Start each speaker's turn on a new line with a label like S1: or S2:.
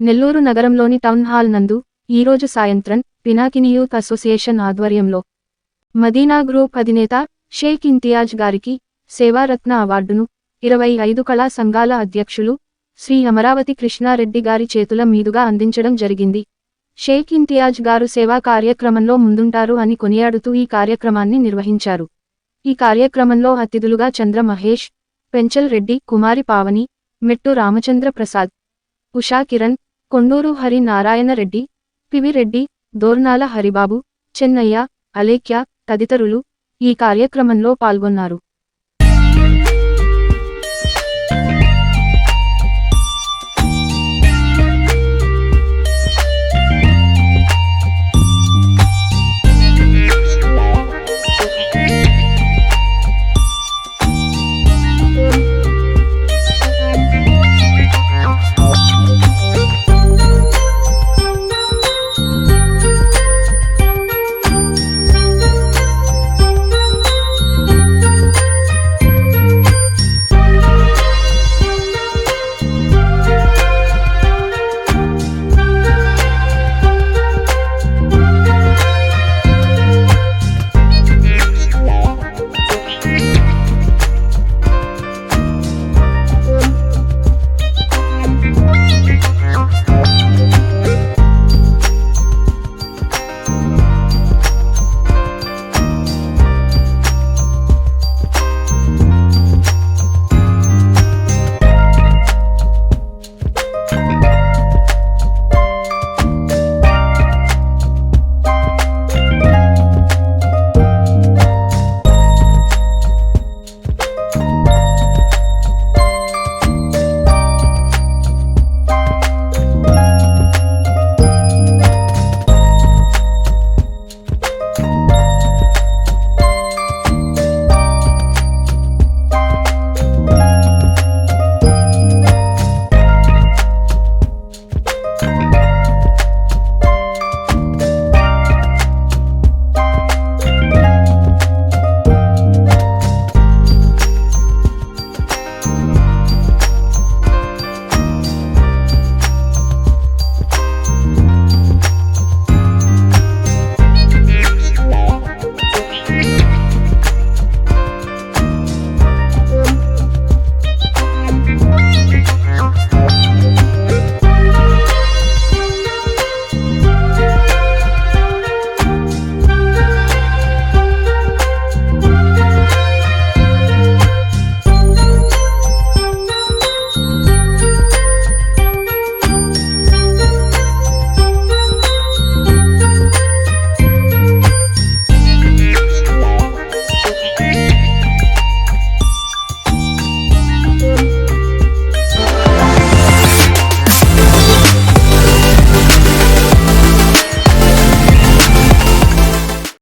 S1: నెల్లూరు నగరంలోని town hall నందు ఈరోజు సాయంత్రం పినాకిని యూత్ అసోసియేషన్ ఆధ్వర్యంలో మదీనా గ్రూప్ అధినేత షేక్ ఇంతియాజ్ గారికి సేవారత్న అవార్డును ఇరవై ఐదు కళా సంఘాల అధ్యక్షులు శ్రీ అమరావతి కృష్ణారెడ్డి గారి చేతుల మీదుగా అందించడం జరిగింది. షేక్ ఇంతియాజ్ గారు సేవా కార్యక్రమంలో ముందుంటారు అని కొనియాడుతూ ఈ కార్యక్రమాన్ని నిర్వహించారు. ఈ కార్యక్రమంలో అతిథులుగా చంద్ర మహేష్ పెంచల్ రెడ్డి కుమారి పావని మెట్టు రామచంద్ర ప్రసాద్ ఉషా కిరణ్ కొండూరు హరి నారాయణ రెడ్డి పివిరెడ్డి దోర్నాల హరిబాబు చెన్నయ్య అలేఖ్య తదితరులు ఈ కార్యక్రమంలో పాల్గొన్నారు.